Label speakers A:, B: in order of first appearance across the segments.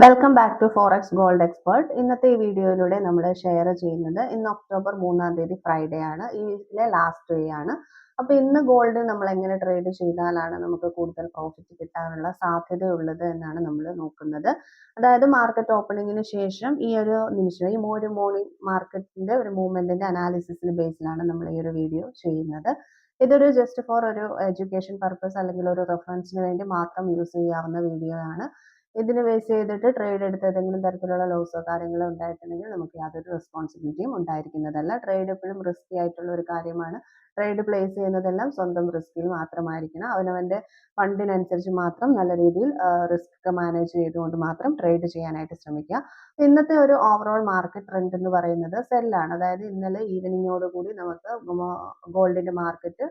A: Welcome back to forex gold expert ഇന്നത്തെ ഈ വീഡിയോയിലൂടെ നമ്മൾ ഷെയർ ചെയ്യുന്നത് ഇന്ന് ഒക്ടോബർ മൂന്നാം തീയതി ഫ്രൈഡേ ആണ്. ഈ ഇതിലെ ലാസ്റ്റ് ഡേ ആണ്. അപ്പോൾ ഇന്ന് ഗോൾഡ് നമ്മൾ എങ്ങനെ ട്രേഡ് ചെയ്താലാണ് നമുക്ക് കൂടുതൽ പ്രോഫിറ്റ് കിട്ടാനുള്ള സാധ്യതയുള്ളത് എന്നാണ് നമ്മൾ നോക്കുന്നത്. അതായത് മാർക്കറ്റ് ഓപ്പണിങ്ങിന് ശേഷം ഈ ഒരു നിമിഷം ഈ ഒരു മോർണിംഗ് മാർക്കറ്റിന്റെ ഒരു മൂവ്മെന്റിന്റെ അനാലിസിസിന് ബേസിലാണ് നമ്മൾ ഈ ഒരു വീഡിയോ ചെയ്യുന്നത്. ഇതൊരു ജസ്റ്റ് ഫോർ ഒരു എഡ്യൂക്കേഷൻ പർപ്പസ് അല്ലെങ്കിൽ ഒരു റെഫറൻസിന് വേണ്ടി മാത്രം യൂസ് ചെയ്യാവുന്ന വീഡിയോ ആണ്. ഇതിന് ബേസ് ചെയ്തിട്ട് ട്രേഡ് എടുത്ത് ഏതെങ്കിലും തരത്തിലുള്ള ലോസോ കാര്യങ്ങളോ ഉണ്ടായിട്ടുണ്ടെങ്കിൽ നമുക്ക് യാതൊരു റെസ്പോൺസിബിലിറ്റിയും ഉണ്ടായിരിക്കുന്നതല്ല. ട്രേഡ് എപ്പോഴും റിസ്കി ആയിട്ടുള്ള ഒരു കാര്യമാണ്. ട്രേഡ് പ്ലേസ് ചെയ്യുന്നതെല്ലാം സ്വന്തം റിസ്കിൽ മാത്രമായിരിക്കണം. അവനവന്റെ ഫണ്ടിനനുസരിച്ച് മാത്രം നല്ല രീതിയിൽ റിസ്ക് മാനേജ് ചെയ്തുകൊണ്ട് മാത്രം ട്രേഡ് ചെയ്യാനായിട്ട് ശ്രമിക്കുക. ഇന്നത്തെ ഒരു ഓവറോൾ മാർക്കറ്റ് ട്രെൻഡ് എന്ന് പറയുന്നത് സെല്ലാണ് അതായത് ഇന്നലെ ഈവനിങ്ങോട് കൂടി നമുക്ക് ഗോൾഡിന്റെ മാർക്കറ്റ്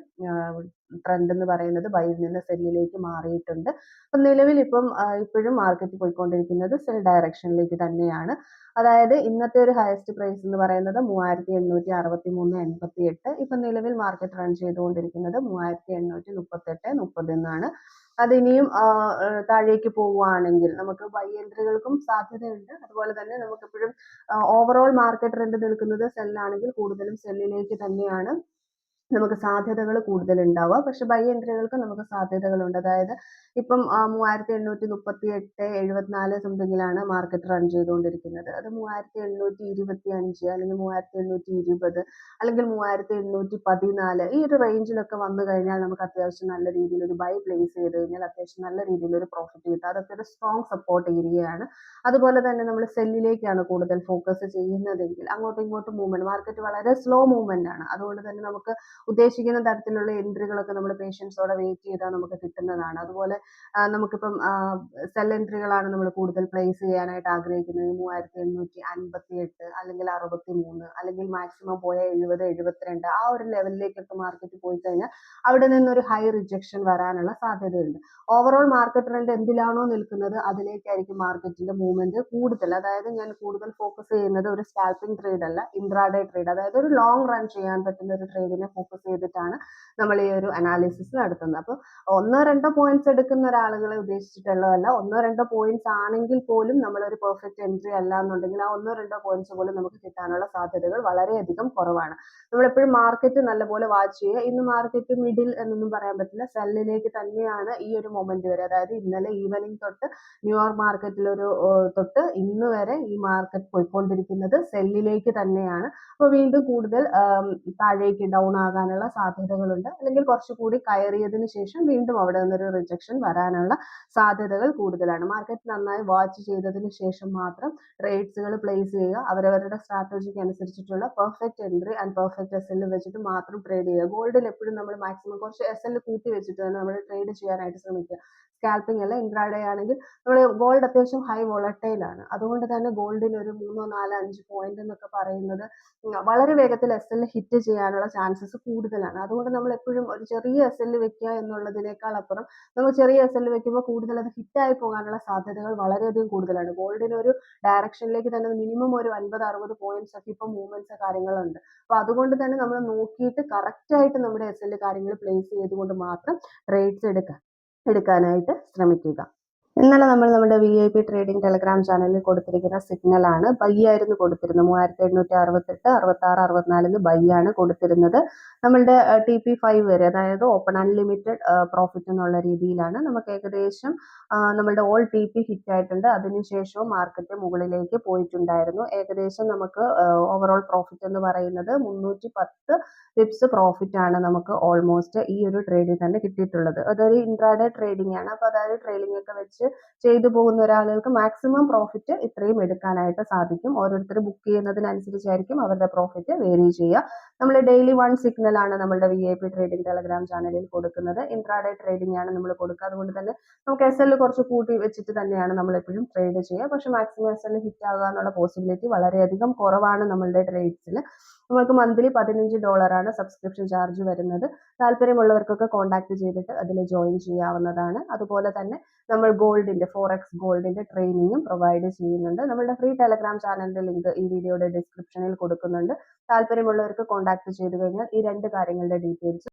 A: ട്രെൻഡ് എന്ന് പറയുന്നത് ബൈയിൽ നിന്ന് സെല്ലിലേക്ക് മാറിയിട്ടുണ്ട്. അപ്പം നിലവിൽ ഇപ്പം ഇപ്പോഴും മാർക്കറ്റ് പോയിക്കൊണ്ടിരിക്കുന്നത് സെൽ ഡയറക്ഷനിലേക്ക് തന്നെയാണ്. അതായത് ഇന്നത്തെ ഒരു ഹയസ്റ്റ് പ്രൈസ് എന്ന് പറയുന്നത് മൂവായിരത്തി എണ്ണൂറ്റി അറുപത്തി മൂന്ന് എൺപത്തി എട്ട് ഇപ്പം നിലവിൽ മാർക്കറ്റ് റൺ ചെയ്തുകൊണ്ടിരിക്കുന്നത് മൂവായിരത്തി എണ്ണൂറ്റി മുപ്പത്തെട്ട് മുപ്പത് എന്നാണ്. അതിനിയും താഴേക്ക് പോവുകയാണെങ്കിൽ നമുക്ക് ബൈ എൻട്രികൾക്കും സാധ്യതയുണ്ട്. അതുപോലെ തന്നെ നമുക്ക് എപ്പോഴും ഓവറോൾ മാർക്കറ്റ് ട്രെൻഡ് നിൽക്കുന്നത് സെല്ലാണെങ്കിൽ കൂടുതലും സെല്ലിലേക്ക് തന്നെയാണ്. നമുക്ക് സാധ്യതകൾ കൂടുതൽ ഉണ്ടാവുക പക്ഷെ എൻട്രികൾക്ക് നമുക്ക് സാധ്യതകളുണ്ട്. അതായത് ഇപ്പം മൂവായിരത്തി എണ്ണൂറ്റി മുപ്പത്തി എട്ട് എഴുപത്തിനാല് സംതിങ്ങിലാണ് മാർക്കറ്റ് റൺ ചെയ്തുകൊണ്ടിരിക്കുന്നത്. അത് മൂവായിരത്തി എണ്ണൂറ്റി ഇരുപത്തി അഞ്ച് അല്ലെങ്കിൽ മൂവായിരത്തി എണ്ണൂറ്റി ഇരുപത് അല്ലെങ്കിൽ മൂവായിരത്തി എണ്ണൂറ്റി പതിനാല് ഈ ഒരു റേഞ്ചിലൊക്കെ വന്നു കഴിഞ്ഞാൽ നമുക്ക് അത്യാവശ്യം നല്ല രീതിയിൽ ഒരു ബൈ പ്ലേസ് ചെയ്ത് കഴിഞ്ഞാൽ അത്യാവശ്യം നല്ല രീതിയിൽ ഒരു പ്രോഫിറ്റ് കിട്ടും. അതൊക്കെ ഒരു സ്ട്രോങ് സപ്പോർട്ട് ഏരിയയാണ് അതുപോലെ തന്നെ നമ്മൾ സെല്ലിലേക്കാണ് കൂടുതൽ ഫോക്കസ് ചെയ്യുന്നതെങ്കിൽ അങ്ങോട്ടും ഇങ്ങോട്ടും മൂവ്മെന്റ് മാർക്കറ്റ് വളരെ സ്ലോ മൂവ്മെന്റ് ആണ്. അതുകൊണ്ട് തന്നെ നമുക്ക് ഉദ്ദേശിക്കുന്ന തരത്തിലുള്ള എൻട്രികളൊക്കെ നമ്മൾ പേഷ്യൻസോടെ വെയിറ്റ് ചെയ്താൽ നമുക്ക് കിട്ടുന്നതാണ്. അതുപോലെ നമുക്കിപ്പം സെൽ എൻട്രികളാണ് നമ്മൾ കൂടുതൽ പ്ലേസ് ചെയ്യാനായിട്ട് ആഗ്രഹിക്കുന്നത്. മൂവായിരത്തി എണ്ണൂറ്റി അൻപത്തി എട്ട് അല്ലെങ്കിൽ അറുപത്തി മൂന്ന് അല്ലെങ്കിൽ മാക്സിമം പോയ എഴുപത് എഴുപത്തിരണ്ട് ആ ഒരു ലെവലിലേക്കൊക്കെ മാർക്കറ്റ് പോയി കഴിഞ്ഞാൽ അവിടെ നിന്നൊരു ഹൈ റിജക്ഷൻ വരാനുള്ള സാധ്യതയുണ്ട്. ഓവറോൾ മാർക്കറ്റ് ട്രെൻഡ് എന്തിലാണോ നിൽക്കുന്നത് അതിലേക്കായിരിക്കും മാർക്കറ്റിന്റെ മൂവ്മെന്റ് കൂടുതൽ. അതായത് ഞാൻ കൂടുതൽ ഫോക്കസ് ചെയ്യുന്നത് ഒരു സ്കാൽപ്പിംഗ് ട്രേഡ് അല്ല ഇൻട്രാഡേ ട്രേഡ് അതായത് ഒരു ലോങ് റൺ ചെയ്യാൻ പറ്റുന്ന ഒരു ട്രേഡിനെ ഫോക്കസ് ചെയ്തിട്ടാണ് നമ്മൾ ഈ ഒരു അനാലിസിസ് നടത്തുന്നത്. അപ്പോൾ ഒന്നോ രണ്ടോ പോയിന്റ്സ് എടുക്കുന്ന ഒരാളുകളെ ഉദ്ദേശിച്ചിട്ടുള്ളതല്ല. ഒന്നോ രണ്ടോ പോയിന്റ്സ് ആണെങ്കിൽ പോലും നമ്മൾ ഒരു പെർഫെക്റ്റ് എൻട്രി അല്ല എന്നുണ്ടെങ്കിൽ ആ ഒന്നോ രണ്ടോ പോയിന്റ്സ് പോലും നമുക്ക് കിട്ടാനുള്ള സാധ്യതകൾ വളരെയധികം കുറവാണ്. നമ്മളെപ്പോഴും മാർക്കറ്റ് നല്ലപോലെ വാച്ച് ചെയ്യുക. ഇന്ന് മാർക്കറ്റ് മിഡിൽ എന്നൊന്നും പറയാൻ പറ്റില്ല. സെല്ലിലേക്ക് തന്നെയാണ് ഈ ഒരു മൊമെന്റ് വരെ. അതായത് ഇന്നലെ ഈവനിങ് തൊട്ട് ന്യൂയോർക്ക് മാർക്കറ്റിൽ ഒരു തൊട്ട് ഇന്ന് വരെ ഈ മാർക്കറ്റ് പോയിക്കൊണ്ടിരിക്കുന്നത് സെല്ലിലേക്ക് തന്നെയാണ്. അപ്പോൾ വീണ്ടും കൂടുതൽ താഴേക്ക് ഡൗൺ ആകാനുള്ള സാധ്യതകളുണ്ട്. അല്ലെങ്കിൽ കുറച്ചുകൂടി കയറിയതിന് ശേഷം വീണ്ടും അവിടെ നിന്നൊരു റിജക്ഷൻ വരാനുള്ള സാധ്യതകൾ കൂടുതലാണ്. മാർക്കറ്റ് നന്നായി വാച്ച് ചെയ്തതിന് ശേഷം മാത്രം ട്രേഡ്സുകൾ പ്ലേസ് ചെയ്യുക. അവരവരുടെ സ്ട്രാറ്റജിക്ക് അനുസരിച്ചിട്ടുള്ള perfect entry and perfect S എല്ലിൽ വെച്ചിട്ട് മാത്രം ട്രേഡ് ചെയ്യുക. ഗോൾഡിൽ എപ്പോഴും നമ്മൾ മാക്സിമം കുറച്ച് എസ് കൂട്ടി വെച്ചിട്ട് തന്നെ നമ്മൾ ട്രേഡ് ചെയ്യാനായിട്ട് ശ്രമിക്കുക. സ്കാൽപ്പിംഗ് അല്ല ഇൻട്രാഡേ ആണെങ്കിൽ നമ്മൾ ഗോൾഡ് അത്യാവശ്യം ഹൈ വോളട്ടൈൽ ആണ്. അതുകൊണ്ട് തന്നെ ഗോൾഡിന് ഒരു മൂന്നോ നാലോ അഞ്ച് പോയിന്റ് എന്നൊക്കെ പറയുന്നത് വളരെ വേഗത്തിൽ എസ് എൽ ഹിറ്റ് ചെയ്യാനുള്ള ചാൻസസ് കൂടുതലാണ്. അതുകൊണ്ട് നമ്മൾ എപ്പോഴും ഒരു ചെറിയ എസ് എൽ വെക്കുക എന്നുള്ളതിനേക്കാൾ അപ്പുറം നമ്മൾ ചെറിയ എസ് എൽ വെക്കുമ്പോൾ കൂടുതൽ അത് ഹിറ്റായി പോകാനുള്ള സാധ്യതകൾ വളരെയധികം കൂടുതലാണ്. ഗോൾഡിന് ഒരു ഡയറക്ഷനിലേക്ക് തന്നെ മിനിമം ഒരു അൻപത് അറുപത് പോയിന്റ്സ് ഒക്കെ ഇപ്പൊ മൂവ്മെന്റ്സ് കാര്യങ്ങളുണ്ട്. അപ്പൊ അതുകൊണ്ട് തന്നെ നമ്മൾ നോക്കിയിട്ട് കറക്റ്റ് ആയിട്ട് നമ്മുടെ എസ് എൽ കാര്യങ്ങൾ പ്ലേസ് ചെയ്തുകൊണ്ട് മാത്രം ട്രേഡ്സ് എടുക്കുക എടുക്കാനായിട്ട് ശ്രമിക്കുക. ഇന്നലെ നമ്മൾ നമ്മുടെ V I P trading telegram ചാനലിൽ കൊടുത്തിരിക്കുന്ന സിഗ്നൽ ആണ്. ബൈ ആയിരുന്നു കൊടുത്തിരുന്നത്. മൂവായിരത്തി എണ്ണൂറ്റി അറുപത്തെട്ട് അറുപത്തി ആറ് അറുപത്തിനാലിന് ബൈ ആണ് കൊടുത്തിരുന്നത്. നമ്മളുടെ ടി പി ഫൈവ് വരെ അതായത് ഓപ്പൺ അൺലിമിറ്റഡ് പ്രോഫിറ്റ് എന്നുള്ള രീതിയിലാണ് നമുക്ക് ഏകദേശം നമ്മളുടെ ഓൾ ടി പി ഹിറ്റ് ആയിട്ടുണ്ട്. അതിനുശേഷവും മാർക്കറ്റ് മുകളിലേക്ക് പോയിട്ടുണ്ടായിരുന്നു. ഏകദേശം നമുക്ക് ഓവറോൾ പ്രോഫിറ്റ് എന്ന് പറയുന്നത് മുന്നൂറ്റി പത്ത് ടിപ്സ് പ്രോഫിറ്റ് ആണ് നമുക്ക് ഓൾമോസ്റ്റ് ഈ ഒരു ട്രേഡിൽ തന്നെ കിട്ടിയിട്ടുള്ളത്. അതൊരു ഇൻട്രാഡേ ട്രേഡിംഗ് ആണ്. അപ്പോൾ അതായത് ട്രേഡിംഗ് ഒക്കെ വെച്ച് ചെയ്തു പോകുന്ന ഒരാളുകൾക്ക് മാക്സിമം പ്രോഫിറ്റ് ഇത്രയും എടുക്കാനായിട്ട് സാധിക്കും. ഓരോരുത്തർ ബുക്ക് ചെയ്യുന്നതിനനുസരിച്ചായിരിക്കും അവരുടെ പ്രോഫിറ്റ് വേരി ചെയ്യുക. നമ്മൾ ഡെയിലി വൺ സിഗ്നൽ ആണ് നമ്മുടെ V I P trading telegram ചാനലിൽ കൊടുക്കുന്നത്. ഇൻട്രാഡേ ട്രേഡിംഗ് ആണ് നമ്മൾ കൊടുക്കുക. അതുകൊണ്ട് തന്നെ നമുക്ക് എസ് എൽ കുറച്ച് കൂട്ടി വെച്ചിട്ട് തന്നെയാണ് നമ്മൾ എപ്പോഴും ട്രേഡ് ചെയ്യുക. പക്ഷെ മാക്സിമം എസ് എൽ ഹിറ്റ് ആകുക എന്നുള്ള പോസിബിലിറ്റി വളരെയധികം കുറവാണ് നമ്മളുടെ ട്രേഡ്സിൽ നമുക്ക് മന്ത്ലി പതിനഞ്ച് ഡോളറാണ് സബ്സ്ക്രിപ്ഷൻ ചാർജ് വരുന്നത്. താല്പര്യമുള്ളവർക്കൊക്കെ കോൺടാക്ട് ചെയ്തിട്ട് അതിൽ ജോയിൻ ചെയ്യാവുന്നതാണ്. അതുപോലെ തന്നെ നമ്മൾ ഗോൾഡിന്റെ ഫോർ എക്സ് ഗോൾഡിന്റെ ട്രെയിനിങ്ങും പ്രൊവൈഡ് ചെയ്യുന്നുണ്ട്. നമ്മളുടെ ഫ്രീ ടെലഗ്രാം ചാനലിന്റെ ലിങ്ക് ഈ വീഡിയോയുടെ ഡിസ്ക്രിപ്ഷനിൽ കൊടുക്കുന്നുണ്ട്. താല്പര്യമുള്ളവർക്ക് കോൺടാക്ട് ചെയ്തു കഴിഞ്ഞാൽ ഈ രണ്ട് കാര്യങ്ങളുടെ ഡീറ്റെയിൽസ്